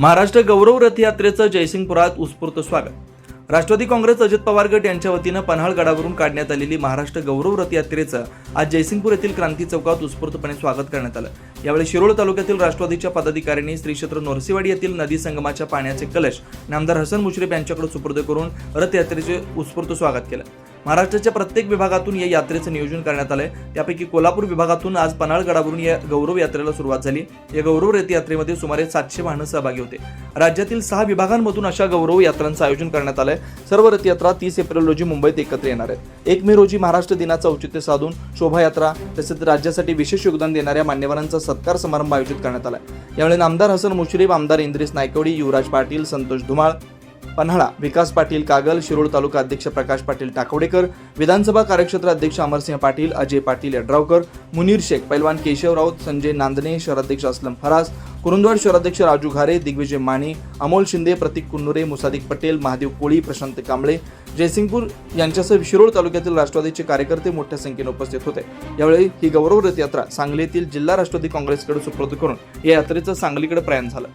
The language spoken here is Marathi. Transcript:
महाराष्ट्र गौरव रथयात्रेचं जयसिंगपुरात उत्स्फूर्त स्वागत. राष्ट्रवादी काँग्रेस अजित पवार गट यांच्या वतीनं पन्हाळगडावरून काढण्यात आलेली महाराष्ट्र गौरव रथयात्रेचं आज जयसिंगपूर येथील क्रांती चौकात उत्स्फूर्तपणे स्वागत करण्यात आलं. यावेळी शिरोळ तालुक्यातील राष्ट्रवादीच्या पदाधिकाऱ्यांनी श्री क्षेत्र नरसिवाडी येथील नदी संगमाच्या पाण्याचे कलश नामदार हसन मुश्रीफ यांच्याकडे सुपूर्द करून रथयात्रेचे उत्स्फूर्त स्वागत केलं. महाराष्ट्राच्या प्रत्येक विभागातून या यात्रेचं नियोजन करण्यात आलंय. त्यापैकी कोल्हापूर विभागातून आज पन्हाळगडावरून या गौरव यात्रेला सुरुवात झाली. या गौरव रथयात्रेमध्ये सुमारे सातशे वाहनं सहभागी होते. राज्यातील सहा विभागांमधून अशा गौरव यात्रांचं आयोजन करण्यात आलंय. सर्व रथयात्रा तीस एप्रिल रोजी मुंबईत एकत्र येणार आहेत. एक मे रोजी महाराष्ट्र दिनाचं औचित्य साधून शोभायात्रा तसेच राज्यासाठी विशेष योगदान देणाऱ्या मान्यवरांचा सत्कार समारंभ आयोजित करण्यात आलाय. यावेळी नामदार हसन मुश्रीफ आमदार इंद्रिस नायकवडी युवराज पाटील संतोष धुमाळ पन्हाळा विकास पाटील कागल शिरोळ तालुका अध्यक्ष प्रकाश पाटील टाकवडेकर विधानसभा कार्यक्षेत्र अध्यक्ष अमरसिंह पाटील अजय पाटील यड्रावकर मुनीर शेख पैलवान केशव राऊत संजय नांदणे शहराध्यक्ष असलम फराज कुरुंदवाड शहराध्यक्ष राजू घारे दिग्विजय माने अमोल शिंदे प्रतीक कुन्नुरे मुसादिक पटेल महादेव कोळी प्रशांत कांबळे जयसिंगपूर यांच्यासह शिरोळ तालुक्यातील राष्ट्रवादीचे कार्यकर्ते मोठ्या संख्येने उपस्थित होते. यावेळी ही गौरव रथ यात्रा सांगली येथील जिल्हा राष्ट्रवादी काँग्रेसकडे सुपूर्द करून या यात्रेचं सांगलीकडे प्रयाण झालं.